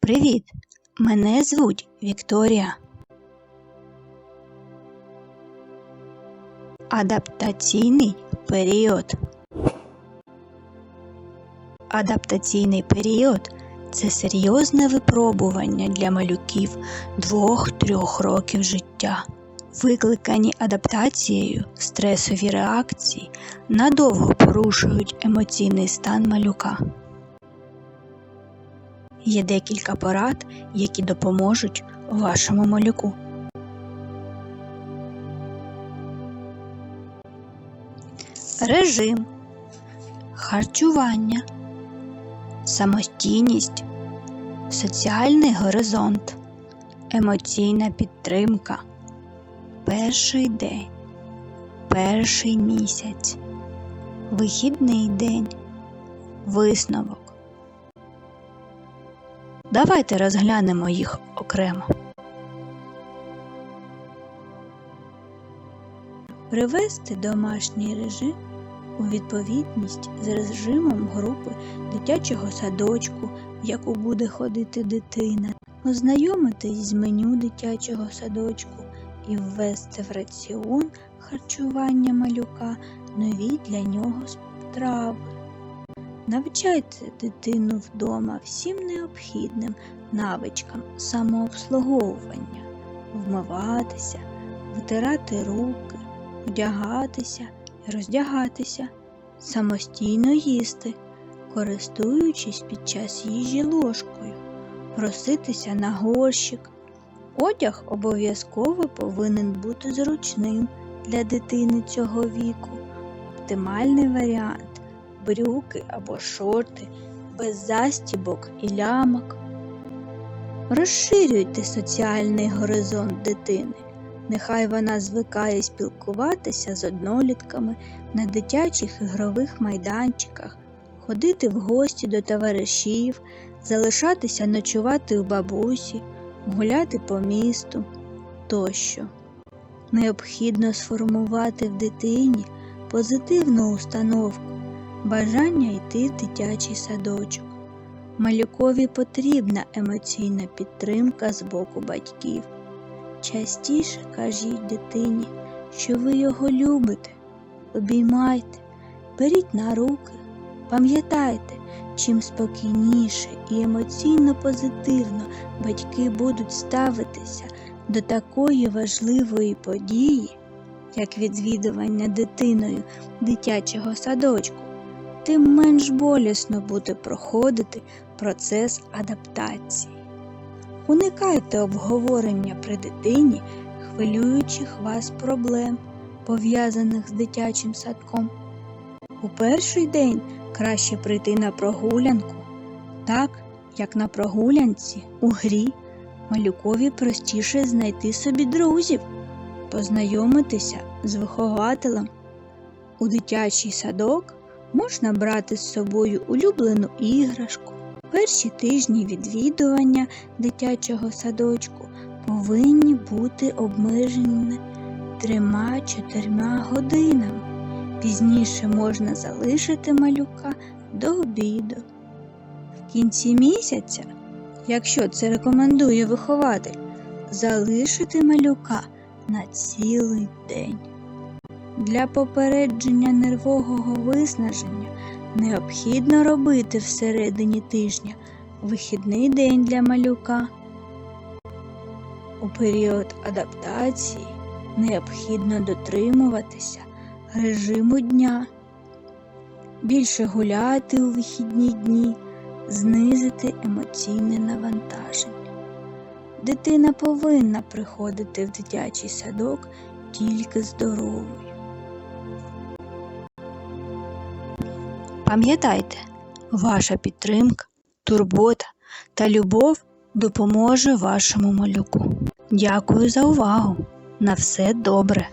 Привіт! Мене звуть Вікторія. Адаптаційний період. Адаптаційний період це серйозне випробування для малюків 2-3 років життя. Викликані адаптацією стресові реакції надовго порушують емоційний стан малюка. Є декілька порад, які допоможуть вашому малюку. Режим, харчування, самостійність, соціальний горизонт, емоційна підтримка, перший день, перший місяць, вихідний день, висновок. Давайте розглянемо їх окремо. Привести домашній режим у відповідність з режимом групи дитячого садочку, в яку буде ходити дитина, ознайомитись з меню дитячого садочку і ввести в раціон харчування малюка нові для нього страви. Навчайте дитину вдома всім необхідним навичкам самообслуговування, вмиватися, витирати руки, вдягатися і роздягатися, самостійно їсти, користуючись під час їжі ложкою, проситися на горщик. Одяг обов'язково повинен бути зручним для дитини цього віку. Оптимальний варіант брюки або шорти без застібок і лямок. Розширюйте соціальний горизонт дитини. Нехай вона звикає спілкуватися з однолітками на дитячих ігрових майданчиках, ходити в гості до товаришів, залишатися ночувати у бабусі, гуляти по місту тощо. Необхідно сформувати в дитині позитивну установку бажання йти в дитячий садочок. Малюкові потрібна емоційна підтримка з боку батьків. Частіше кажіть дитині, що ви його любите, обіймайте, беріть на руки, пам'ятайте, чим спокійніше і емоційно позитивно батьки будуть ставитися до такої важливої події, як відвідування дитиною дитячого садочку тим менш болісно буде проходити процес адаптації. Уникайте обговорення при дитині хвилюючих вас проблем, пов'язаних з дитячим садком. У перший день краще прийти на прогулянку, так як на прогулянці у грі малюкові простіше знайти собі друзів, познайомитися з вихователем. У дитячий садок можна брати з собою улюблену іграшку. Перші тижні відвідування дитячого садочку повинні бути обмежені трьома-чотирма годинами. Пізніше можна залишити малюка до обіду. В кінці місяця, якщо це рекомендує вихователь, залишити малюка на цілий день. Для попередження нервового виснаження необхідно робити всередині тижня вихідний день для малюка. У період адаптації необхідно дотримуватися режиму дня, більше гуляти у вихідні дні, знизити емоційне навантаження. Дитина повинна приходити в дитячий садок тільки здоровою. Пам'ятайте, ваша підтримка, турбота та любов допоможе вашому малюку. Дякую за увагу! На все добре!